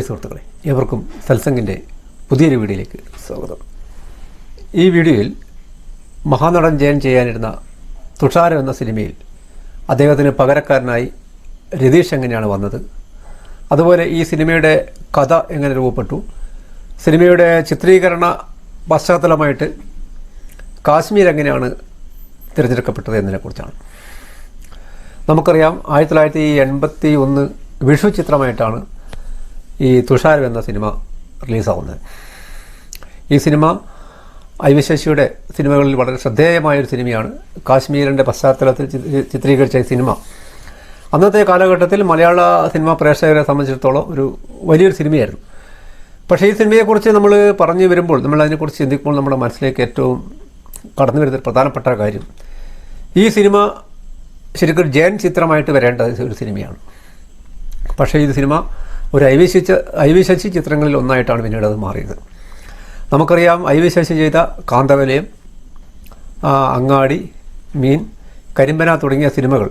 പ്രിയ സുഹൃത്തുക്കളെ ഏവർക്കും സത്സംഗിന്റെ പുതിയൊരു വീഡിയോയിലേക്ക് സ്വാഗതം. ഈ വീഡിയോയിൽ മഹാനടൻ ജയൻ ചെയ്യാനിരുന്ന തുഷാരം എന്ന സിനിമയിൽ അദ്ദേഹത്തിന് പകരക്കാരനായി രതീഷ് എങ്ങനെയാണ് വന്നത്? അതുപോലെ ഈ സിനിമയുടെ കഥ എങ്ങനെ രൂപപ്പെട്ടു? സിനിമയുടെ ചിത്രീകരണ പശ്ചാത്തലമായിട്ട് കാശ്മീർ എങ്ങനെയാണ് തിരഞ്ഞെടുക്കപ്പെട്ടത് എന്നതിനെക്കുറിച്ചാണ്. നമുക്കറിയാം ആയിരത്തി തൊള്ളായിരത്തി എൺപത്തി ഒന്ന് വിഷു ചിത്രമായിട്ടാണ് ഈ തുഷാരം എന്ന സിനിമ റിലീസാവുന്നത്. ഈ സിനിമ ഐവശേഷിയുടെ സിനിമകളിൽ വളരെ ശ്രദ്ധേയമായൊരു സിനിമയാണ്. കാശ്മീരിന്റെ പശ്ചാത്തലത്തിൽ ചിത്രീകരിച്ച ഈ സിനിമ. അന്നത്തെ കാലഘട്ടത്തിൽ മലയാള സിനിമാ പ്രേക്ഷകരെ സംബന്ധിച്ചിടത്തോളം ഒരു വലിയൊരു സിനിമയായിരുന്നു. പക്ഷേ ഈ സിനിമയെക്കുറിച്ച് നമ്മൾ പറഞ്ഞു വരുമ്പോൾ നമ്മൾ അതിനെക്കുറിച്ച് ചിന്തിക്കുമ്പോൾ നമ്മുടെ മനസ്സിലേക്ക് ഏറ്റവും കടന്നു വരുന്ന പ്രധാനപ്പെട്ട കാര്യം ഈ സിനിമ ശരിക്കും ജയൻ ചിത്രമായിട്ട് വരേണ്ട ഒരു സിനിമയാണ്. പക്ഷേ ഈ സിനിമ ഒരു I V Sasi I V Sasi ചിത്രങ്ങളിൽ ഒന്നായിട്ടാണ് പിന്നീട് അത് മാറിയത്. നമുക്കറിയാം ഐ വി ശശി ചെയ്ത കാന്തവലയം അങ്ങാടി മീൻ കരിമ്പന തുടങ്ങിയ സിനിമകൾ.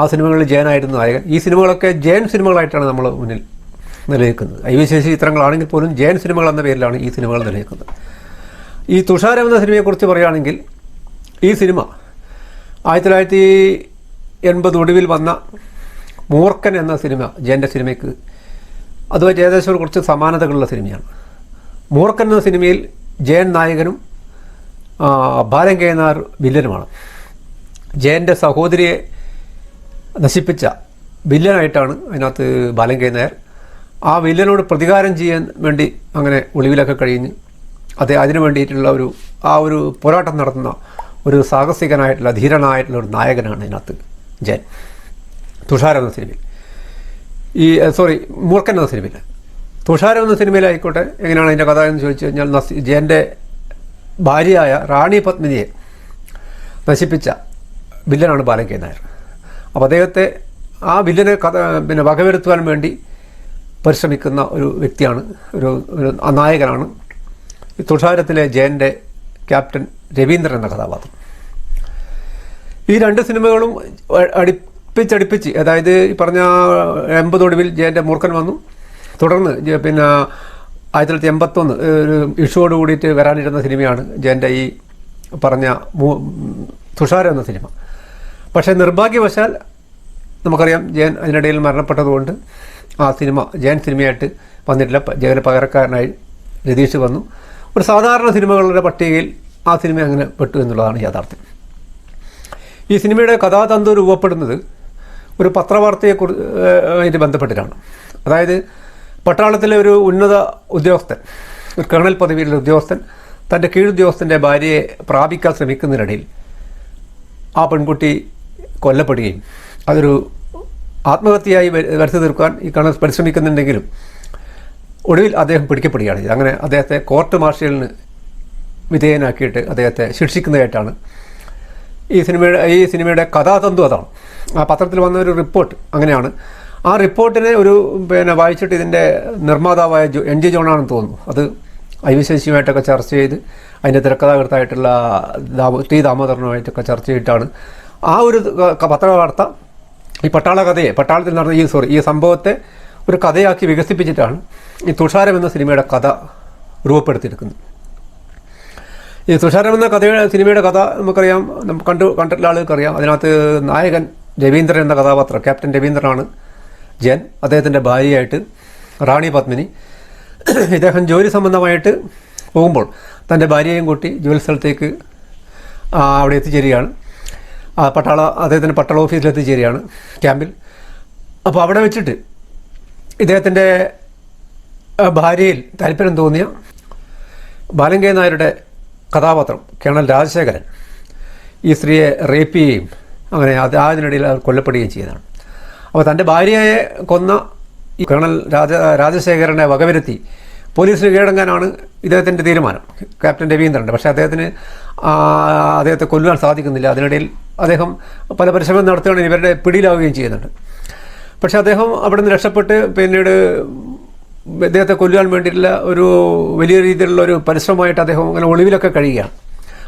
ആ സിനിമകളിൽ ജയനായിരുന്നു നായകൻ. ഈ സിനിമകളൊക്കെ ജയൻ സിനിമകളായിട്ടാണ് നമ്മൾ മുന്നിൽ നിലനിൽക്കുന്നത്. ഐ വി ശശി ചിത്രങ്ങളാണെങ്കിൽ പോലും ജയൻ സിനിമകൾ എന്ന പേരിലാണ് ഈ സിനിമകൾ നിലനിൽക്കുന്നത്. ഈ തുഷാരം എന്ന സിനിമയെക്കുറിച്ച് പറയുകയാണെങ്കിൽ ഈ സിനിമ ആയിരത്തി തൊള്ളായിരത്തി എൺപത് ഒടുവിൽ വന്ന മൂർക്കൻ എന്ന സിനിമ ജയന്റെ സിനിമയ്ക്ക് ഏകദേശം ഒരു കുറച്ച് സമാനതകളുള്ള സിനിമയാണ്. മൂർക്കൻ എന്ന സിനിമയിൽ ജയൻ നായകനും ഭാരം കെ നായർ വില്ലനുമാണ്. ജയന്റെ സഹോദരിയെ നശിപ്പിച്ച വില്ലനായിട്ടാണ് അതിനകത്ത് ബാലൻ കെ നായർ ആ വില്ലനോട് പ്രതികാരം ചെയ്യാൻ വേണ്ടി അങ്ങനെ ഒളിവിലൊക്കെ കഴിഞ്ഞ് അത് അതിനു വേണ്ടിയിട്ടുള്ള ഒരു ആ ഒരു പോരാട്ടം നടത്തുന്ന ഒരു സാഹസികനായിട്ടുള്ള ധീരനായിട്ടുള്ള ഒരു നായകനാണ് അതിനകത്ത് ജയൻ. തുഷാരെന്ന സിനിമയിൽ. ഈ സോറി മൂർഖൻ എന്ന സിനിമയിൽ തുഷാരം എന്ന സിനിമയിലായിക്കോട്ടെ എങ്ങനെയാണ് അതിന്റെ കഥ എന്ന് ചോദിച്ചു കഴിഞ്ഞാൽ നസി ജയന്റെ ഭാര്യയായ റാണി പത്മിനിയെ നശിപ്പിച്ച വില്ലനാണ് ബാലൻ കെ നായർ. അപ്പോൾ അദ്ദേഹത്തെ ആ വില്ലനെ കഥ പിന്നെ വകവരുത്തുവാൻ വേണ്ടി പരിശ്രമിക്കുന്ന ഒരു വ്യക്തിയാണ് ഒരു ഒരു നായകനാണ് തുഷാരത്തിലെ ജയന്റെ ക്യാപ്റ്റൻ രവീന്ദ്രൻ എന്ന കഥാപാത്രം. ഈ രണ്ട് സിനിമകളും അ- അടുപ്പിച്ചടുപ്പിച്ച് അതായത് ഈ പറഞ്ഞ എൺപതൊടുവിൽ ജയന്റെ മൂർഖൻ വന്നു. തുടർന്ന് പിന്നെ ആയിരത്തി തൊള്ളായിരത്തി എൺപത്തൊന്ന് ഒരു ഇഷ്യോട് കൂടിയിട്ട് വരാനിരുന്ന സിനിമയാണ് ജയന്റെ ഈ പറഞ്ഞ തുഷാര എന്ന സിനിമ. പക്ഷേ നിർഭാഗ്യവശാൽ നമുക്കറിയാം ജയൻ അതിനിടയിൽ മരണപ്പെട്ടതുകൊണ്ട് ആ സിനിമ ജയൻ സിനിമയായിട്ട് വന്നിട്ടില്ല. ജയന് പകരക്കാരനായി രതീഷ് വന്നു. ഒരു സാധാരണ സിനിമകളുടെ പട്ടികയിൽ ആ സിനിമ അങ്ങനെ പെട്ടു എന്നുള്ളതാണ് യാഥാർത്ഥ്യം. ഈ സിനിമയുടെ കഥാതന്തു രൂപപ്പെടുന്നത് ഒരു പത്രവാർത്തയെക്കുറി ആയിട്ട് ബന്ധപ്പെട്ടിട്ടാണ്. അതായത് പട്ടാളത്തിലെ ഒരു ഉന്നത ഉദ്യോഗസ്ഥൻ ഒരു കേണൽ പദവിയിലുള്ള ഉദ്യോഗസ്ഥൻ തന്റെ കീഴുദ്യോഗസ്ഥന്റെ ഭാര്യയെ പ്രാപിക്കാൻ ശ്രമിക്കുന്നതിനിടയിൽ ആ പെൺകുട്ടി കൊല്ലപ്പെടുകയും അതൊരു ആത്മഹത്യയായി വരുത്തി തീർക്കാൻ ഈ കേണൽ പരിശ്രമിക്കുന്നുണ്ടെങ്കിലും ഒടുവിൽ അദ്ദേഹം പിടിക്കപ്പെടുകയാണ് അങ്ങനെ അദ്ദേഹത്തെ കോർട്ട് മാർഷ്യലിന് വിധേയനാക്കിയിട്ട് അദ്ദേഹത്തെ ശിക്ഷിക്കുന്നതായിട്ടാണ് ഈ സിനിമയുടെ ഈ സിനിമയുടെ കഥാതന്തു അതാണ്. പത്രത്തിൽ വന്ന ഒരു റിപ്പോർട്ട് അങ്ങനെയാണ്. ആ റിപ്പോർട്ടിനെ ഒരു പിന്നെ വായിച്ചിട്ട് ഇതിന്റെ നിർമ്മാതാവായ ജോ എൻ ജെ ജോണാണെന്ന് തോന്നുന്നു. അത് ഐ വി ശശിയുമായിട്ടൊക്കെ ചർച്ച ചെയ്ത് അതിന്റെ തിരക്കഥാകൃത്തായിട്ടുള്ള ദാമോ ടി ദാമോദരനുമായിട്ടൊക്കെ ചർച്ച ചെയ്തിട്ടാണ് ആ ഒരു പത്രവാർത്ത ഈ പട്ടാള കഥയെ പട്ടാളത്തിൽ നടന്ന ഈ സോറി ഈ സംഭവത്തെ ഒരു കഥയാക്കി വികസിപ്പിച്ചിട്ടാണ് ഈ തുഷാരം എന്ന സിനിമയുടെ കഥ രൂപപ്പെടുത്തിയെടുക്കുന്നത്. ഈ തുഷാരം എന്ന കഥയുടെ സിനിമയുടെ കഥ നമുക്കറിയാം നമുക്ക് കണ്ടു കണ്ടിട്ടുള്ള ആൾക്കറിയാം അതിനകത്ത് നായകൻ രവീന്ദ്രൻ എന്ന കഥാപാത്രം ക്യാപ്റ്റൻ രവീന്ദ്രനാണ് ജയൻ. അദ്ദേഹത്തിന്റെ ഭാര്യയായിട്ട് റാണി പത്മിനി. ഇദ്ദേഹം ജോലി സംബന്ധമായിട്ട് പോകുമ്പോൾ തന്റെ ഭാര്യയെയും കൂട്ടി ജോലി സ്ഥലത്തേക്ക് അവിടെ എത്തിച്ചേരുകയാണ്. പട്ടാള അദ്ദേഹത്തിന്റെ പട്ടാള ഓഫീസിൽ എത്തിച്ചേരുകയാണ് ക്യാമ്പിൽ. അപ്പോൾ അവിടെ വെച്ചിട്ട് ഇദ്ദേഹത്തിന്റെ ഭാര്യയിൽ താല്പര്യം തോന്നിയ ബാലങ്കേ നായരുടെ കഥാപാത്രം കേണൽ രാജശേഖരൻ. ഈ സ്ത്രീയെ റേപ്പ് ചെയ്യുകയും അങ്ങനെ അത് അതിനിടയിൽ അവർ കൊല്ലപ്പെടുകയും ചെയ്തതാണ്. അപ്പോൾ തന്റെ ഭാര്യയെ കൊന്ന ഈ കേണൽ രാജ രാജശേഖരനെ വകവരുത്തി പോലീസിന് കീഴടങ്ങാനാണ് ഇദ്ദേഹത്തിന്റെ തീരുമാനം. ക്യാപ്റ്റൻ രവീന്ദ്രന്റെ പക്ഷേ അദ്ദേഹത്തിന് അദ്ദേഹത്തെ കൊല്ലുവാൻ സാധിക്കുന്നില്ല. അതിനിടയിൽ അദ്ദേഹം പല പരിശ്രമം നടത്തുകയാണെങ്കിൽ ഇവരുടെ പിടിയിലാവുകയും ചെയ്യുന്നുണ്ട്. പക്ഷേ അദ്ദേഹം അവിടെ നിന്ന് രക്ഷപ്പെട്ട് പിന്നീട് അദ്ദേഹത്തെ കൊല്ലുവാൻ വേണ്ടിയിട്ടുള്ള ഒരു വലിയ രീതിയിലുള്ള ഒരു പരിശ്രമമായിട്ട് അദ്ദേഹം അങ്ങനെ ഒളിവിലൊക്കെ കഴിയുകയാണ്.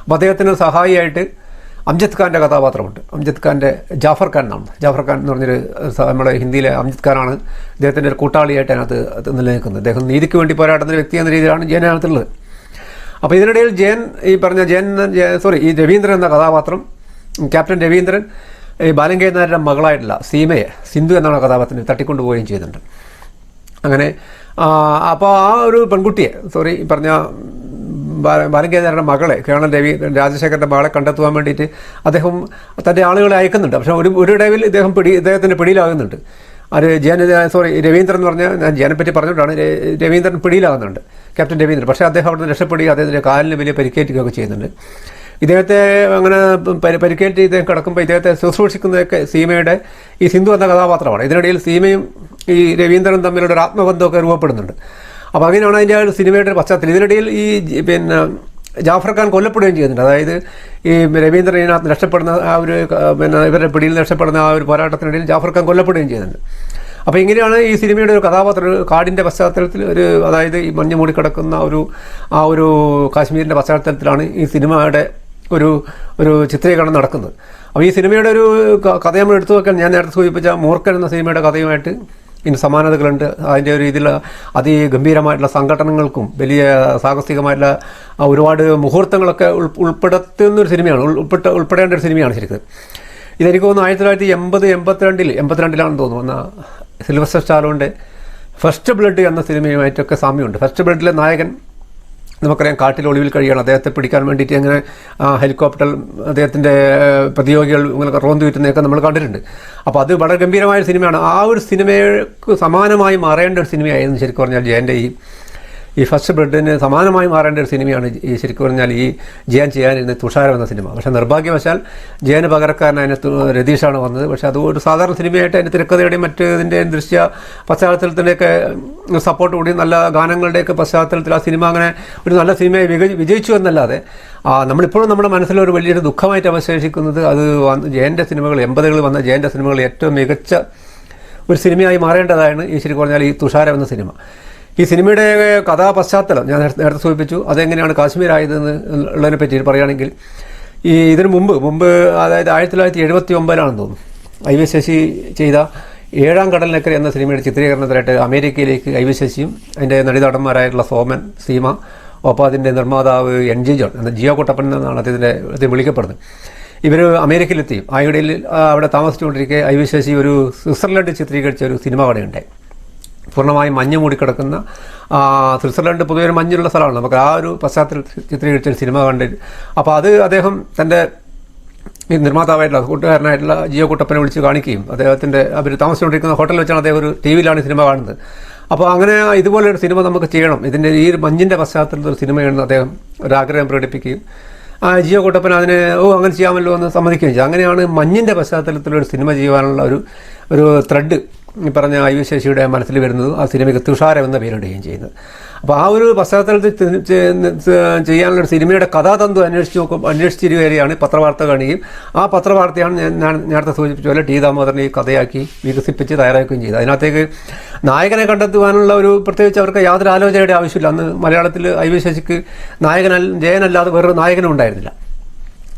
അപ്പോൾ അദ്ദേഹത്തിന് സഹായിയായിട്ട് അംജദ് ഖാന്റെ കഥാപാത്രമുണ്ട്. അംജദ് ഖാന്റെ ജാഫർ ഖാൻ എന്നാണ്. ജാഫർ ഖാൻ എന്ന് പറഞ്ഞൊരു നമ്മളെ ഹിന്ദിയിലെ അംജദ് ഖാനാണ് അദ്ദേഹത്തിന്റെ ഒരു കൂട്ടാളിയായിട്ട് അതിനകത്ത് അത് നിലനിൽക്കുന്നത്. അദ്ദേഹം നീതിക്ക് വേണ്ടി പോരാടുന്ന വ്യക്തി എന്ന രീതിയിലാണ് ജയൻ അതിനകത്തുള്ളത്. അപ്പോൾ ഇതിനിടയിൽ ജയൻ ഈ പറഞ്ഞ ജയൻ സോറി ഈ രവീന്ദ്രൻ എന്ന കഥാപാത്രം ക്യാപ്റ്റൻ രവീന്ദ്രൻ ഈ ബാലങ്കേ നായരുടെ മകളായിട്ടുള്ള സീമയെ സിന്ധു എന്നാണ് കഥാപാത്രത്തിന് തട്ടിക്കൊണ്ടുപോവുകയും ചെയ്തിട്ടുണ്ട്. അങ്ങനെ അപ്പോൾ ആ ഒരു പെൺകുട്ടിയെ സോറി പറഞ്ഞ ബാലങ്കേന്ദ്രയുടെ മകളെ കേണൽ രവി രാജശേഖരന്റെ മകളെ കണ്ടെത്തുവാൻ വേണ്ടിയിട്ട് അദ്ദേഹം തന്റെ ആളുകളെ അയക്കുന്നുണ്ട്. പക്ഷേ ഒരു ഒരു ഇടവിൽ ഇദ്ദേഹം പിടി ഇദ്ദേഹത്തിന്റെ പിടിയിലാകുന്നുണ്ട്. അത് ജയൻ സോറി രവീന്ദ്രൻ എന്ന് പറഞ്ഞാൽ ഞാൻ ജയനെ പറ്റി പറഞ്ഞിട്ടാണ് രവീന്ദ്രൻ പിടിയിലാകുന്നുണ്ട്. ക്യാപ്റ്റൻ രവീന്ദ്രൻ. പക്ഷേ അദ്ദേഹം അവിടെ നിന്ന് രക്ഷപ്പെടുകയും അദ്ദേഹത്തിന്റെ കാലിന് വലിയ പരിക്കേറ്റുകയൊക്കെ ചെയ്യുന്നുണ്ട്. ഇദ്ദേഹത്തെ അങ്ങനെ പരി- പരിക്കേറ്റ് ഇദ്ദേഹം കിടക്കുമ്പോൾ ഇദ്ദേഹത്തെ ശുശ്രൂഷിക്കുന്നതൊക്കെ സീമയുടെ ഈ സിന്ധു എന്ന കഥാപാത്രമാണ്. ഇതിനിടയിൽ സീമയും ഈ രവീന്ദ്രനും തമ്മിലുള്ള ഒരു ആത്മബന്ധമൊക്കെ രൂപപ്പെടുന്നുണ്ട്. അപ്പോൾ അങ്ങനെയാണ് അതിന്റെ ഒരു സിനിമയുടെ ഒരു പശ്ചാത്തലം. ഇതിനിടയിൽ ഈ പിന്നെ ജാഫർ ഖാൻ കൊല്ലപ്പെടുകയും ചെയ്യുന്നുണ്ട്. അതായത് ഈ രവീന്ദ്രനാഥ് രക്ഷപ്പെടുന്ന ആ ഒരു പിന്നെ ഇവരുടെ പിടിയിൽ രക്ഷപ്പെടുന്ന ആ ഒരു പോരാട്ടത്തിനിടയിൽ ജാഫർ ഖാൻ കൊല്ലപ്പെടുകയും ചെയ്യുന്നുണ്ട്. അപ്പോൾ ഇങ്ങനെയാണ് ഈ സിനിമയുടെ ഒരു കഥാപാത്രം ഒരു കാടിന്റെ പശ്ചാത്തലത്തിൽ ഒരു അതായത് ഈ മഞ്ഞ് മൂടിക്കിടക്കുന്ന ഒരു ആ ഒരു കാശ്മീരിന്റെ പശ്ചാത്തലത്തിലാണ് ഈ സിനിമയുടെ ഒരു ഒരു ചിത്രീകരണം നടക്കുന്നത്. അപ്പോൾ ഈ സിനിമയുടെ ഒരു കഥ നമ്മൾ എടുത്തു നോക്കാൻ ഞാൻ നേരത്തെ സൂചിപ്പിച്ച മൂർഖൻ എന്ന സിനിമയുടെ കഥയുമായിട്ട് ഇനി സമാനതകളുണ്ട്. അതിന്റെ ഒരു ഇതിൽ അതിഗംഭീരമായിട്ടുള്ള സംഘടനകൾക്കും വലിയ സാഹസികമായിട്ടുള്ള ഒരുപാട് മുഹൂർത്തങ്ങളൊക്കെ ഉൾ ഉൾപ്പെടുത്തുന്ന ഒരു സിനിമയാണ്. ഉൾപ്പെട്ട ഉൾപ്പെടേണ്ട ഒരു സിനിമയാണ് ശരിക്കും. ഇതെനിക്ക് തോന്നുന്നു ആയിരത്തി തൊള്ളായിരത്തി എൺപത് എൺപത്തിരണ്ടിൽ എൺപത്തിരണ്ടിലാണെന്ന് തോന്നുന്നു സിൽവർ സ്റ്റാലോന്റെ ഫസ്റ്റ് ബ്ലഡ് എന്ന സിനിമയുമായിട്ടൊക്കെ സാമ്യമുണ്ട്. ഫസ്റ്റ് ബ്ലഡിലെ നായകൻ നമുക്കറിയാം കാട്ടിൽ ഒളിവിൽ കഴിയണം. അദ്ദേഹത്തെ പിടിക്കാൻ വേണ്ടിയിട്ട് അങ്ങനെ ഹെലികോപ്റ്റർ അദ്ദേഹത്തിന്റെ പ്രതിയോഗികൾ ഇങ്ങനെ റോന്ത് വിറ്റുന്നതൊക്കെ നമ്മൾ കണ്ടിട്ടുണ്ട്. അപ്പോൾ അത് വളരെ ഗംഭീരമായ സിനിമയാണ്. ആ ഒരു സിനിമയ്ക്ക് സമാനമായി മാറേണ്ട ഒരു സിനിമയായിരുന്നു ശരിക്കും പറഞ്ഞാൽ ജയന്റെ ഈ ഈ ഫസ്റ്റ് ബ്ലഡിന് സമാനമായി മാറേണ്ട ഒരു സിനിമയാണ് ഈ ശരിക്കും പറഞ്ഞാൽ ഈ ജയൻ ചെയ്യാനിരുന്ന തുഷാരം എന്ന സിനിമ. പക്ഷെ നിർഭാഗ്യവശാൽ ജയന് പകരക്കാരനായ രതീഷാണ് വന്നത്. പക്ഷെ അത് ഒരു സാധാരണ സിനിമയായിട്ട് അതിന്റെ തിരക്കഥയുടെയും മറ്റ് ഇതിന്റെ ദൃശ്യ പശ്ചാത്തലത്തിന്റെയൊക്കെ സപ്പോർട്ട് കൂടി നല്ല ഗാനങ്ങളുടെയൊക്കെ പശ്ചാത്തലത്തിൽ ആ സിനിമ അങ്ങനെ ഒരു നല്ല സിനിമയെ വിജയിച്ചു എന്നല്ലാതെ നമ്മളിപ്പോഴും നമ്മുടെ മനസ്സിലൊരു വലിയൊരു ദുഃഖമായിട്ട് അവശേഷിക്കുന്നത് അത് ജയന്റെ സിനിമകൾ എൺപതുകളിൽ വന്ന ജയന്റെ സിനിമകൾ ഏറ്റവും മികച്ച ഒരു സിനിമയായി മാറേണ്ടതാണ് ഈ ശരിക്കും പറഞ്ഞാൽ ഈ തുഷാരം എന്ന സിനിമ. ഈ സിനിമയുടെ കഥാ പശ്ചാത്തലം ഞാൻ നേരത്തെ സൂചിപ്പിച്ചു. അതെങ്ങനെയാണ് കാശ്മീർ ആയതെന്ന് ഉള്ളതിനെ പറ്റി പറയുകയാണെങ്കിൽ ഈ ഇതിനു മുമ്പ് മുമ്പ് അതായത് ആയിരത്തി തൊള്ളായിരത്തി എഴുപത്തി ഒമ്പതിലാണെന്ന് തോന്നുന്നു. ഐ വി ശശി ചെയ്ത ഏഴാം കടലിനക്കര എന്ന സിനിമയുടെ ചിത്രീകരണത്തിലായിട്ട് അമേരിക്കയിലേക്ക് ഐ വി ശശിയും അതിന്റെ നടിനടന്മാരായിട്ടുള്ള സോമൻ സീമ ഒപ്പം അതിന്റെ നിർമ്മാതാവ് എൻ ജി ജോൺ എന്ന ജിയോ കുട്ടപ്പൻ എന്നാണ് അദ്ദേഹത്തിന്റെ അദ്ദേഹം വിളിക്കപ്പെടുന്നത്. ഇവർ അമേരിക്കയിലെത്തി. ആ ഇടയിൽ അവിടെ താമസിച്ചുകൊണ്ടിരിക്കെ ഐ വി ശശി ഒരു സ്വിറ്റ്സർലൻഡ് ചിത്രീകരിച്ച ഒരു സിനിമ കടയുണ്ടായി. പൂർണമായും മഞ്ഞ് മൂടിക്കിടക്കുന്ന സ്വിറ്റ്സർലൻഡ് പൊതുവെ ഒരു മഞ്ഞുള്ള സ്ഥലമാണ്. നമുക്ക് ആ ഒരു പശ്ചാത്തലത്തിൽ ചിത്രീകരിച്ച സിനിമ കണ്ടിട്ട് അപ്പോൾ അത് അദ്ദേഹം തന്റെ ഈ നിർമ്മാതാവായിട്ടുള്ള കൂട്ടുകാരനായിട്ടുള്ള ജിയോ കുട്ടപ്പനെ വിളിച്ച് കാണിക്കുകയും അദ്ദേഹത്തിന്റെ അവർ താമസിച്ചുകൊണ്ടിരിക്കുന്ന ഹോട്ടലിൽ വെച്ചാണ് അദ്ദേഹം ഒരു ടി വിയിലാണ് സിനിമ കാണുന്നത്. അപ്പോൾ അങ്ങനെ ഇതുപോലെ ഒരു സിനിമ നമുക്ക് ചെയ്യണം. ഇതിന്റെ ഈ ഒരു മഞ്ഞിന്റെ പശ്ചാത്തലത്തിൽ ഒരു സിനിമയാണെന്ന് അദ്ദേഹം ഒരാഗ്രഹം പ്രകടിപ്പിക്കുകയും ആ ജിയോ കുട്ടപ്പൻ അതിന് ഓ അങ്ങനെ ചെയ്യാമല്ലോ എന്ന് സമ്മതിക്കുകയും ചെയ്തു. അങ്ങനെയാണ് മഞ്ഞിന്റെ പശ്ചാത്തലത്തിലൊരു സിനിമ ചെയ്യുവാനുള്ള ഒരു ഒരു ത്രെഡ് ഈ പറഞ്ഞ വി ശശിയുടെ മനസ്സിൽ വരുന്നത് ആ സിനിമയ്ക്ക് തുഷാരം എന്ന പേരിടുകയും ചെയ്യുന്നത് അപ്പോൾ ആ ഒരു പശ്ചാത്തലത്തിൽ ചെയ്യാനുള്ള ഒരു സിനിമയുടെ കഥാതന്തു അന്വേഷിച്ച് നോക്കും അന്വേഷിച്ചിരിക്കുകയാണ് പത്രവാർത്ത കാണുകയും ആ പത്രവാർത്തയാണ് ഞാൻ ഞാൻ നേരത്തെ സൂചിപ്പിച്ച പോലെ ടി ദാമോദരൻ ഈ കഥയാക്കി വികസിപ്പിച്ച് തയ്യാറാക്കുകയും ചെയ്തു. അതിനകത്തേക്ക് നായകനെ കണ്ടെത്തുവാനുള്ള ഒരു പ്രത്യേകിച്ച് അവർക്ക് യാതൊരു ആലോചനയുടെ ആവശ്യമില്ല. അന്ന് മലയാളത്തിൽ ഐ വി ശശിക്ക് നായകനല്ല ജയനല്ലാതെ വേറൊരു നായകനും ഉണ്ടായിരുന്നില്ല.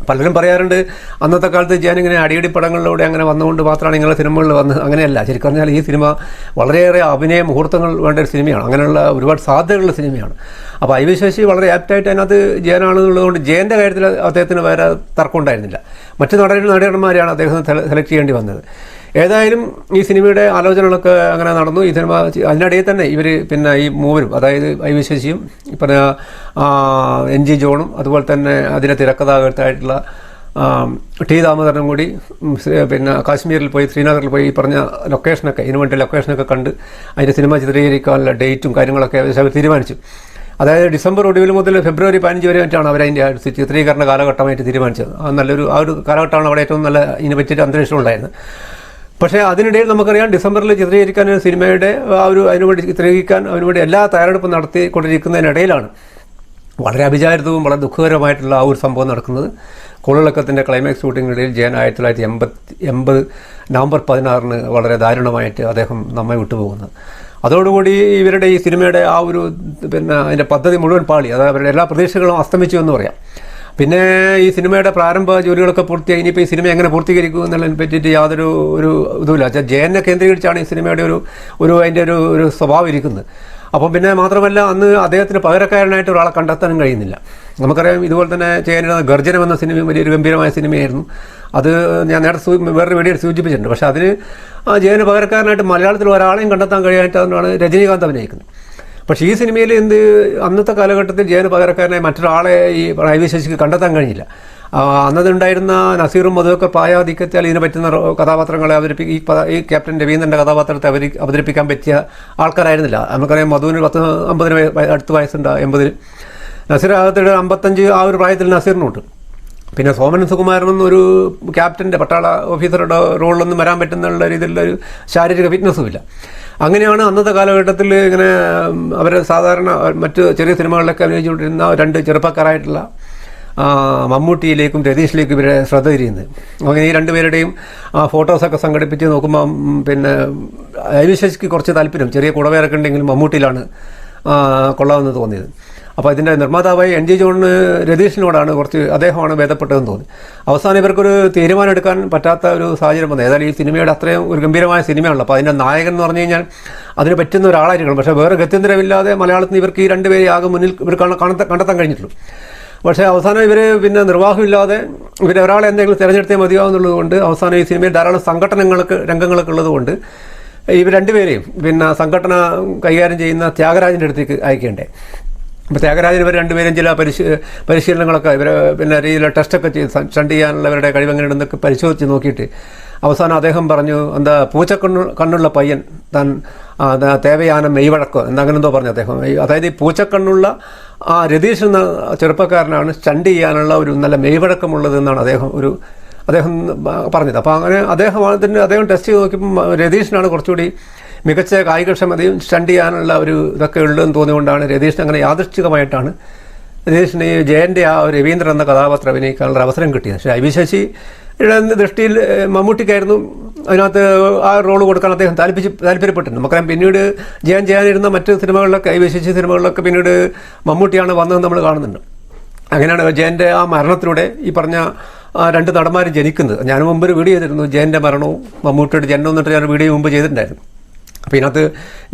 പലരും പറയാറുണ്ട് അന്നത്തെ കാലത്ത് ഇങ്ങനെ അടിയടി പടങ്ങളിലൂടെ അങ്ങനെ വന്നുകൊണ്ട് മാത്രമാണ് ഇങ്ങനെ സിനിമകളിൽ വന്ന് അങ്ങനെയല്ല. ശരിക്കും പറഞ്ഞാൽ ഈ സിനിമ വളരെയേറെ അഭിനയ മുഹൂർത്തങ്ങൾ വേണ്ട ഒരു സിനിമയാണ്. അങ്ങനെയുള്ള ഒരുപാട് സാധ്യതകളുള്ള സിനിമയാണ്. അപ്പോൾ ശശി വളരെ ആപ്റ്റായിട്ട് അതിനകത്ത് ജയനാണെന്നുള്ളതുകൊണ്ട് ജയന്റെ കാര്യത്തിൽ അദ്ദേഹത്തിന് വേറെ തർക്കം ഉണ്ടായിരുന്നില്ല മറ്റു നടൻ നടന്മാരെയാണ് അദ്ദേഹം സെലക്ട് ചെയ്യേണ്ടി വന്നത്. ഏതായാലും ഈ സിനിമയുടെ ആലോചനകളൊക്കെ അങ്ങനെ നടന്നു. ഈ സിനിമ അതിനിടയിൽ തന്നെ ഇവർ പിന്നെ ഈ മൂവരും അതായത് ഐ വി ശശിയും ഈ പറഞ്ഞ എൻ ജി ജോണും അതുപോലെ തന്നെ അതിന്റെ തിരക്കഥാകൃത്തായിട്ടുള്ള ടി ദാമോദരനും കൂടി പിന്നെ കാശ്മീരിൽ പോയി ശ്രീനഗറിൽ പോയി പറഞ്ഞ ലൊക്കേഷനൊക്കെ ഇതിനു വേണ്ടി ലൊക്കേഷനൊക്കെ കണ്ട് അതിന്റെ സിനിമ ചിത്രീകരിക്കാനുള്ള ഡേറ്റും കാര്യങ്ങളൊക്കെ അവർ തീരുമാനിച്ചു. അതായത് ഡിസംബർ ഒടുവിൽ മുതൽ ഫെബ്രുവരി പതിനഞ്ച് വരെ മറ്റാണ് അവരതിന്റെ ചിത്രീകരണ കാലഘട്ടമായിട്ട് തീരുമാനിച്ചത്. ആ നല്ലൊരു ആ ഒരു കാലഘട്ടമാണ് അവിടെ ഏറ്റവും നല്ല ഇതിനെ പറ്റിയിട്ട് അന്തരീക്ഷം ഉണ്ടായിരുന്നത്. പക്ഷേ അതിനിടയിൽ നമുക്കറിയാം ഡിസംബറിൽ ചിത്രീകരിക്കാൻ ഒരു സിനിമയുടെ ആ ഒരു അതിനുവേണ്ടി ചിത്രീകരിക്കാൻ അതിനുവേണ്ടി എല്ലാ തയ്യാറെടുപ്പും നടത്തിക്കൊണ്ടിരിക്കുന്നതിനിടയിലാണ് വളരെ അഭിചാരിതവും വളരെ ദുഃഖകരമായിട്ടുള്ള ആ ഒരു സംഭവം നടക്കുന്നത്. കൊള്ളിളക്കത്തിന്റെ ക്ലൈമാക്സ് ഷൂട്ടിങ്ങിനിടയിൽ ജയൻ ആയിരത്തി തൊള്ളായിരത്തി എൺപത്തി എൺപത് നവംബർ പതിനാറിന് വളരെ ദാരുണമായിട്ട് അദ്ദേഹം നമ്മെ വിട്ടുപോകുന്നത്. അതോടുകൂടി ഇവരുടെ ഈ സിനിമയുടെ ആ ഒരു പിന്നെ അതിന്റെ പദ്ധതി മുഴുവൻ പാളി അതായത് അവരുടെ എല്ലാ പ്രതീക്ഷകളും അസ്തമിച്ചു എന്ന് പറയാം. പിന്നെ ഈ സിനിമയുടെ പ്രാരംഭ ജോലികളൊക്കെ പൂർത്തിയായി ഇനിയിപ്പോൾ ഈ സിനിമ എങ്ങനെ പൂർത്തീകരിക്കും എന്നുള്ളതിനെ പറ്റിയിട്ട് യാതൊരു ഒരു ഇതുമില്ല. ജയനെ കേന്ദ്രീകരിച്ചാണ് ഈ സിനിമയുടെ ഒരു ഒരു അതിന്റെ ഒരു ഒരു സ്വഭാവം ഇരിക്കുന്നത്. അപ്പം പിന്നെ മാത്രമല്ല അന്ന് അദ്ദേഹത്തിന് പകരക്കാരനായിട്ട് ഒരാളെ കണ്ടെത്താനും കഴിയുന്നില്ല. നമുക്കറിയാം ഇതുപോലെ തന്നെ ചെയ്യാനുള്ള ഗർജനം എന്ന സിനിമ വലിയൊരു ഗംഭീരമായ സിനിമയായിരുന്നു. അത് ഞാൻ നേരത്തെ വേറൊരു വീഡിയോയിൽ സൂചിപ്പിച്ചിട്ടുണ്ട്. പക്ഷേ അതിന് ആ ജയന് പകരക്കാരനായിട്ട് മലയാളത്തിൽ ഒരാളെയും കണ്ടെത്താൻ കഴിയാനായിട്ട് അതുകൊണ്ടാണ് രജനീകാന്ത് അഭിനയിക്കുന്നത്. പക്ഷേ ഈ സിനിമയിൽ എന്ത് അന്നത്തെ കാലഘട്ടത്തിൽ ജയന് പകരക്കാരനായി മറ്റൊരാളെ ഈ ഐവി ശശിക്ക് കണ്ടെത്താൻ കഴിഞ്ഞില്ല. അന്നതുണ്ടായിരുന്ന നസീറും മധുവൊക്കെ പ്രായാധിക്യത്താൽ ഇതിനെ പറ്റുന്ന കഥാപാത്രങ്ങളെ അവതരിപ്പിക്കും ഈ ഈ ക്യാപ്റ്റൻ രവീന്ദ്രന്റെ കഥാപാത്രത്തെ അവരി അവതരിപ്പിക്കാൻ പറ്റിയ ആൾക്കാരായിരുന്നില്ല. നമുക്കറിയാം മധുവിന് പത്ത് അമ്പതിന് അടുത്ത വയസ്സുണ്ട് എൺപതിൽ. നസീർ ആകത്തിയുടെ അമ്പത്തഞ്ച് ആ ഒരു പ്രായത്തിൽ നസീറിനുണ്ട്. പിന്നെ സോമൻ സുകുമാരൻ എന്നൊരു ക്യാപ്റ്റന്റെ പട്ടാള ഓഫീസറുടെ റോളിലൊന്നും വരാൻ പറ്റുന്നുള്ള രീതിയിലുള്ള ഒരു ശാരീരിക ഫിറ്റ്നസ്സും ഇല്ല. അങ്ങനെയാണ് അന്നത്തെ കാലഘട്ടത്തിൽ ഇങ്ങനെ അവർ സാധാരണ മറ്റ് ചെറിയ സിനിമകളിലൊക്കെ അഭിനയിച്ചുകൊണ്ടിരുന്ന രണ്ട് ചെറുപ്പക്കാരായിട്ടുള്ള മമ്മൂട്ടിയിലേക്കും രതീഷിലേക്കും ഇവരെ ശ്രദ്ധ തിരിയുന്നത്. അങ്ങനെ ഈ രണ്ടുപേരുടെയും ഫോട്ടോസൊക്കെ സംഘടിപ്പിച്ച് നോക്കുമ്പം പിന്നെ ഐവിശേഷിക്ക് കുറച്ച് താല്പര്യം. ചെറിയ കുടവേറൊക്കെ ഉണ്ടെങ്കിലും മമ്മൂട്ടിയിലാണ് കൊള്ളാമെന്ന് തോന്നിയത്. അപ്പോൾ ഇതിന്റെ നിർമ്മാതാവായി എൻ ജി ജോൺ രതീഷിനോടാണ് കുറച്ച് അദ്ദേഹമാണ് ഭേദപ്പെട്ടതെന്ന് തോന്നി. അവസാനം ഇവർക്കൊരു തീരുമാനം എടുക്കാൻ പറ്റാത്ത ഒരു സാഹചര്യം വന്നു. ഏതായാലും ഈ സിനിമയുടെ അത്രയും ഒരു ഗംഭീരമായ സിനിമയാണല്ലോ. അപ്പോൾ അതിന്റെ നായകൻ എന്ന് പറഞ്ഞു കഴിഞ്ഞാൽ അതിന് പറ്റുന്ന ഒരാളായിരിക്കണം. പക്ഷേ വേറെ ഗത്യന്തരമില്ലാതെ മലയാളത്തിൽ ഇവർക്ക് ഈ രണ്ടുപേരെ ആകെ മുന്നിൽ ഇവർ കണ്ടെത്താൻ കഴിഞ്ഞിട്ടുള്ളൂ. പക്ഷേ അവസാനം ഇവർ പിന്നെ നിർവാഹമില്ലാതെ ഇവർ ഒരാളെ എന്തെങ്കിലും തിരഞ്ഞെടുത്തേ മതിയാവുന്നുള്ളത് കൊണ്ട് അവസാനം ഈ സിനിമയിൽ ധാരാളം സംഘടനകൾക്ക് രംഗങ്ങളൊക്കെ ഉള്ളതുകൊണ്ട് ഇവർ രണ്ടുപേരെയും പിന്നെ സംഘടന കൈകാര്യം ചെയ്യുന്ന ത്യാഗരാജന്റെ അടുത്തേക്ക് അയക്കേണ്ടേ. അപ്പോൾ ത്യാഗരാജൻ ഇവർ രണ്ടുപേരും ചില പരിശീ പരിശീലനങ്ങളൊക്കെ ഇവർ പിന്നെ രീതിയിലുള്ള ടെസ്റ്റൊക്കെ ചെയ്ത് സ്റ്റണ്ട് ചെയ്യാനുള്ളവരുടെ കഴിവെങ്ങനെയുണ്ടെന്നൊക്കെ പരിശോധിച്ച് നോക്കിയിട്ട് അവസാനം അദ്ദേഹം പറഞ്ഞു എന്താ പൂച്ചക്കണ്ണു കണ്ണുള്ള പയ്യൻ താൻ തേവയാനം മെയ്വഴക്കോ എന്നങ്ങനെന്തോ പറഞ്ഞു അദ്ദേഹം. അതായത് ഈ പൂച്ചക്കണ്ണുള്ള ആ രതീഷ് എന്ന ചെറുപ്പക്കാരനാണ് സ്റ്റണ്ട് ചെയ്യാനുള്ള ഒരു നല്ല മെയ്വഴക്കമുള്ളതെന്നാണ് അദ്ദേഹം ഒരു അദ്ദേഹം പറഞ്ഞത്. അപ്പോൾ അങ്ങനെ അദ്ദേഹം അദ്ദേഹം ടെസ്റ്റ് ചെയ്ത് നോക്കിയപ്പോൾ രതീഷിനാണ് കുറച്ചുകൂടി മികച്ച കായികക്ഷമതയും സ്റ്റണ്ട് ചെയ്യാനുള്ള ഒരു ഇതൊക്കെ ഉള്ളതെന്ന് തോന്നിയുകൊണ്ടാണ് രതീഷിന് അങ്ങനെ യാദൃശ്ചികമായിട്ടാണ് രതീഷിന് ജയന്റെ ആ രവീന്ദ്രൻ എന്ന കഥാപാത്രം അഭിനയിക്കാനുള്ള അവസരം കിട്ടിയത്. പക്ഷേ ഐ വി ദൃഷ്ടിയിൽ മമ്മൂട്ടിക്കായിരുന്നു അതിനകത്ത് ആ റോൾ കൊടുക്കാൻ അദ്ദേഹം താല്പര്യ താല്പര്യപ്പെട്ടിട്ടുണ്ട് നമുക്കറിയാം പിന്നീട് ജയൻ ചെയ്യാനിരുന്ന മറ്റ് സിനിമകളിലൊക്കെ ഐ വി ശശി സിനിമകളിലൊക്കെ പിന്നീട് മമ്മൂട്ടിയാണ് വന്നതെന്ന് നമ്മൾ കാണുന്നുണ്ട്. അങ്ങനെയാണ് ജയന്റെ ആ മരണത്തിലൂടെ ഈ പറഞ്ഞ രണ്ട് നടന്മാർ ജനിക്കുന്നത്. ഞാൻ മുമ്പ് ഒരു വീഡിയോ ചെയ്തിരുന്നു ജയന്റെ മരണവും മമ്മൂട്ടിയുടെ ജനനം എന്നിട്ട് ഞാൻ വീഡിയോ മുമ്പ് ചെയ്തിട്ടുണ്ടായിരുന്നു. അപ്പോൾ ഇതിനകത്ത്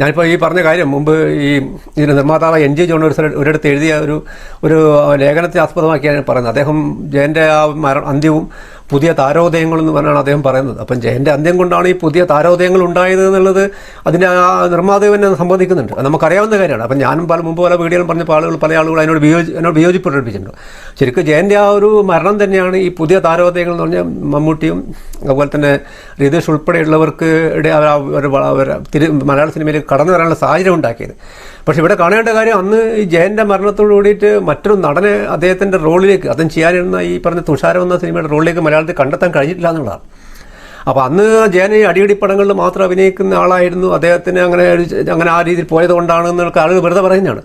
ഞാനിപ്പോൾ ഈ പറഞ്ഞ കാര്യം മുമ്പ് ഈ ഇതിന്റെ നിർമ്മാതാവ് എൻ ജി ജോൺ ഒരു ഒരിടത്ത് എഴുതിയ ഒരു ഒരു ലേഖനത്തെ ആസ്പദമാക്കിയാണ് പറയുന്നത്. അദ്ദേഹം ജയന്റെ ആ മര അന്ത്യവും പുതിയ താരോദയങ്ങൾ എന്ന് പറഞ്ഞാണ് അദ്ദേഹം പറയുന്നത്. അപ്പം ജയന്റെ അന്ത്യം കൊണ്ടാണ് ഈ പുതിയ താരോദയങ്ങൾ ഉണ്ടായത് എന്നുള്ളത് അതിനെ ആ നിർമ്മാതാവ് തന്നെ സംബന്ധിക്കുന്നുണ്ട്. അത് നമുക്കറിയാവുന്ന കാര്യമാണ്. അപ്പം ഞാനും പല മുമ്പ് പല വീഡിയോയിലും പറഞ്ഞപ്പോൾ ആളുകൾ പല ആളുകൾ അതിനോട് വിയോജി എന്നോട് വിയോജിപ്പ് ശരിക്കും ജയന്റെ ആ ഒരു മരണം തന്നെയാണ് ഈ പുതിയ താരോദയങ്ങൾ എന്ന് പറഞ്ഞാൽ മമ്മൂട്ടിയും അതുപോലെ തന്നെ രതീഷ് ഉൾപ്പെടെയുള്ളവർക്ക് തിരി മലയാള സിനിമയിൽ കടന്നു വരാനുള്ള സാഹചര്യം ഉണ്ടാക്കിയത്. പക്ഷേ ഇവിടെ കാണേണ്ട കാര്യം അന്ന് ഈ ജയന്റെ മരണത്തോട് കൂടിയിട്ട് മറ്റൊരു നടനെ അദ്ദേഹത്തിന്റെ റോളിലേക്ക് അദ്ദേഹം ചെയ്യാനിരുന്ന ഈ പറഞ്ഞ തുഷാരം എന്ന സിനിമയുടെ റോളിലേക്ക് മലയാളത്തിൽ കണ്ടെത്താൻ കഴിഞ്ഞിട്ടില്ല എന്നുള്ളതാണ്. അപ്പോൾ അന്ന് ജയൻ ഈ അടിയടി പടങ്ങളിൽ മാത്രം അഭിനയിക്കുന്ന ആളായിരുന്നു. അദ്ദേഹത്തിന് അങ്ങനെ അങ്ങനെ ആ രീതിയിൽ പോയത് കൊണ്ടാണ് എന്നൊക്കെ ആളുകൾ വെറുതെ പറയുന്നതാണ്.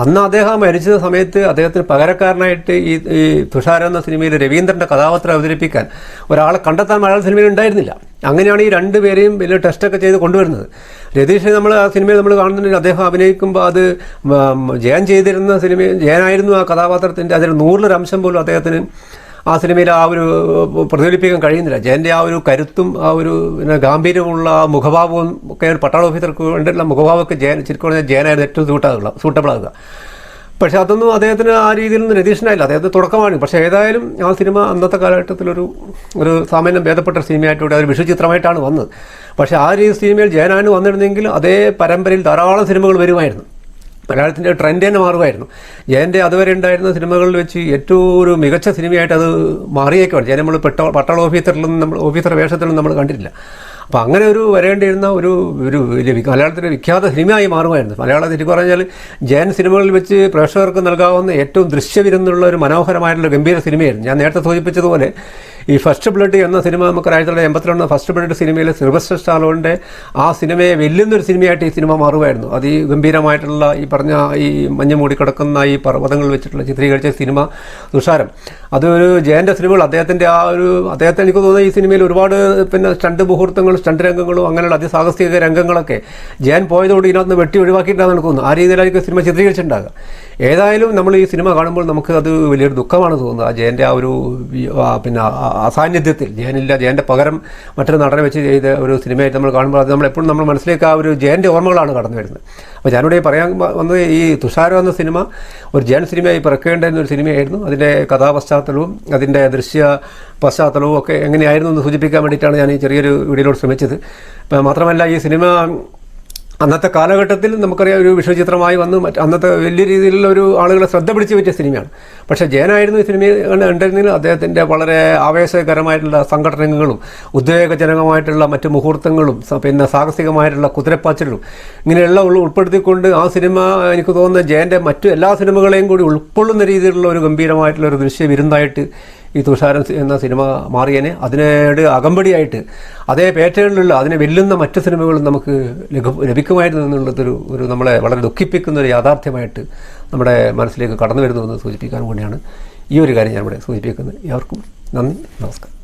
അന്ന് അദ്ദേഹം മരിച്ച സമയത്ത് അദ്ദേഹത്തിന് പകരക്കാരനായിട്ട് ഈ ഈ തുഷാര എന്ന സിനിമയിൽ രവീന്ദ്രന്റെ കഥാപാത്രം അവതരിപ്പിക്കാൻ ഒരാളെ കണ്ടെത്താൻ മലയാള സിനിമയിൽ ഉണ്ടായിരുന്നില്ല. അങ്ങനെയാണ് ഈ രണ്ടുപേരെയും വലിയ ടെസ്റ്റൊക്കെ ചെയ്ത് കൊണ്ടുവരുന്നത്. രതീഷ് നമ്മൾ ആ സിനിമയിൽ നമ്മൾ കാണുന്നുണ്ടെങ്കിൽ അദ്ദേഹം അഭിനയിക്കുമ്പോൾ അത് ജയൻ ചെയ്തിരുന്ന സിനിമ ജയനായിരുന്നു ആ കഥാപാത്രത്തിന്റെ അതിൽ നൂറിലൊരംശം പോലും അദ്ദേഹത്തിന് ആ സിനിമയിൽ ആ ഒരു പ്രതിഫലിപ്പിക്കാൻ കഴിയുന്നില്ല. ജയന്റെ ആ ഒരു കരുത്തും ആ ഒരു പിന്നെ ഗാംഭീര്യമുള്ള ആ മുഖഭാവവും ഒക്കെ പട്ടാള ഓഫീസർക്ക് വേണ്ടിയുള്ള മുഖഭാവമൊക്കെ ജയൻ ചുരുക്കം പറഞ്ഞാൽ ജയനായിരുന്നു ഏറ്റവും സൂട്ടാകുക സൂട്ടബിളാകുക പക്ഷേ അതൊന്നും അദ്ദേഹത്തിന് ആ രീതിയിൽ നിന്ന് രതീഷിനായില്ല അദ്ദേഹത്തിന് തുടക്കമാണ്. പക്ഷേ ഏതായാലും ആ സിനിമ അന്നത്തെ കാലഘട്ടത്തിലൊരു ഒരു സാമാന്യം ഭേദപ്പെട്ട സിനിമയായിട്ടൂടെ ഒരു വിഷുചിത്രമായിട്ടാണ് വന്നത്. പക്ഷേ ആ രീതി സിനിമയിൽ ജയനാണ് വന്നിരുന്നെങ്കിൽ അതേ പരമ്പരയിൽ ധാരാളം സിനിമകൾ വരുമായിരുന്നു. മലയാളത്തിന്റെ ട്രെൻഡ് തന്നെ മാറുമായിരുന്നു. ജയന്റെ അതുവരെ ഉണ്ടായിരുന്ന സിനിമകളിൽ വെച്ച് ഏറ്റവും ഒരു മികച്ച സിനിമയായിട്ട് അത് മാറിയേക്കുവാണ്. ജയൻ നമ്മൾ പെട്ടോ പട്ടാള ഓഫീസറിലൊന്നും നമ്മൾ ഓഫീസർ വേഷത്തിലൊന്നും നമ്മൾ കണ്ടിട്ടില്ല. അപ്പോൾ അങ്ങനെ ഒരു വരേണ്ടിയിരുന്ന ഒരു ഒരു വി- വിഖ്യാത സിനിമയായി മാറുമായിരുന്നു. മലയാളത്തിൽ പറഞ്ഞാൽ ജയൻ സിനിമകളിൽ വെച്ച് പ്രേക്ഷകർക്ക് നൽകാവുന്ന ഏറ്റവും ദൃശ്യവിരുന്നുള്ള ഒരു മനോഹരമായിട്ടുള്ള ഗംഭീര സിനിമയായിരുന്നു. ഞാൻ നേരത്തെ സൂചിപ്പിച്ചതുപോലെ ഈ ഫസ്റ്റ് ബ്ലഡ് എന്ന സിനിമ നമുക്ക് ആയിരത്തി തൊള്ളായിരത്തി എൺപത്തിരണ്ട് ഫസ്റ്റ് ബ്ലഡ് സിനിമയിലെ സിൽവസ്റ്റർ സ്റ്റാലോണിന്റെ ആ സിനിമയെ വെല്ലുന്നൊരു സിനിമയായിട്ട് ഈ സിനിമ മാറുമായിരുന്നു അത് ഈ ഗംഭീരമായിട്ടുള്ള ഈ പറഞ്ഞ ഈ മഞ്ഞ് മൂടിക്കിടക്കുന്ന ഈ പർവതങ്ങൾ വെച്ചിട്ടുള്ള ചിത്രീകരിച്ച സിനിമ തുഷാരം. അതൊരു ജയന്റെ സിനിമകൾ അദ്ദേഹത്തിന്റെ ആ ഒരു അദ്ദേഹത്തെ എനിക്ക് തോന്നുന്നത് ഈ സിനിമയിൽ ഒരുപാട് പിന്നെ സ്റ്റണ്ട് മുഹൂർത്തങ്ങളും സ്റ്റണ്ട് രംഗങ്ങളും അങ്ങനെയുള്ള അതിസാഹസിക രംഗങ്ങളൊക്കെ ജയൻ പോയതോടെ ഇതിനകത്ത് വെട്ടി ഒഴിവാക്കിയിട്ടാണ് എനിക്ക് തോന്നുന്നത്. ആ രീതിയിലായിരിക്കും സിനിമ ചിത്രീകരിച്ചിട്ടുണ്ടാകുക ഏതായാലും നമ്മൾ ഈ സിനിമ കാണുമ്പോൾ നമുക്ക് അത് വലിയൊരു ദുഃഖമാണ് തോന്നുന്നത്. ആ ജയന്റെ ആ ഒരു പിന്നെ അസാന്നിധ്യത്തിൽ ജയനില്ല ജയന്റെ പകരം മറ്റൊരു നടനെ വെച്ച് ചെയ്ത ഒരു സിനിമയായിട്ട് നമ്മൾ കാണുമ്പോൾ അത് നമ്മൾ എപ്പോഴും നമ്മൾ മനസ്സിലേക്ക് ആ ഒരു ജയന്റെ ഓർമ്മകളാണ് കടന്നു വരുന്നത് അപ്പോൾ ഞാനിവിടെ പറയാൻ വന്നത് ഈ തുഷാരം എന്ന സിനിമ ഒരു ജയൻ സിനിമയായി പിറക്കേണ്ട എന്നൊരു സിനിമയായിരുന്നു. അതിന്റെ കഥാപശ്ചാത്തലവും അതിന്റെ ദൃശ്യ പശ്ചാത്തലവും ഒക്കെ എങ്ങനെയായിരുന്നു എന്ന് സൂചിപ്പിക്കാൻ വേണ്ടിയിട്ടാണ് ഞാൻ ഈ ചെറിയൊരു വീഡിയോയിലൂടെ ശ്രമിച്ചത്. മാത്രമല്ല ഈ സിനിമ അന്നത്തെ കാലഘട്ടത്തിൽ നമുക്കറിയാം ഒരു വിഷയചിത്രമായി വന്ന് മറ്റ് അന്നത്തെ വലിയ രീതിയിലുള്ള ഒരു ആളുകളെ ശ്രദ്ധ പിടിച്ചു പറ്റിയ സിനിമയാണ്. പക്ഷേ ജയനായിരുന്നു ഈ സിനിമ ഉണ്ടായിരുന്നെങ്കിൽ അദ്ദേഹത്തിന്റെ വളരെ ആവേശകരമായിട്ടുള്ള സംഘടനകളും ഉദ്വേഗജനകമായിട്ടുള്ള മറ്റ് മുഹൂർത്തങ്ങളും പിന്നെ സാഹസികമായിട്ടുള്ള കുതിരപ്പാച്ചിലും ഇങ്ങനെയുള്ള ഉൾപ്പെടുത്തിക്കൊണ്ട് ആ സിനിമ എനിക്ക് തോന്നുന്ന ജയന്റെ മറ്റു എല്ലാ സിനിമകളെയും കൂടി ഉൾക്കൊള്ളുന്ന രീതിയിലുള്ള ഒരു ഗംഭീരമായിട്ടുള്ള ഒരു ദൃശ്യ വിരുന്നായിട്ട് ഈ തുഷാരൻ എന്ന സിനിമ മാറിയനെ. അതിനോട് അകമ്പടിയായിട്ട് അതേ പേറ്റേണിലുള്ള അതിനെ വെല്ലുന്ന മറ്റു സിനിമകളും നമുക്ക് ലഭിക്കുമായിരുന്നു എന്നുള്ളതൊരു ഒരു നമ്മളെ വളരെ ദുഃഖിപ്പിക്കുന്ന ഒരു യാഥാർത്ഥ്യമായിട്ട് നമ്മുടെ മനസ്സിലേക്ക് കടന്നു വരുന്നു എന്ന് സൂചിപ്പിക്കാൻ കൂടിയാണ് ഈ ഒരു കാര്യം ഞാൻ ഇവിടെ സൂചിപ്പിക്കുന്നത്. ഏവർക്കും നന്ദി നമസ്കാരം.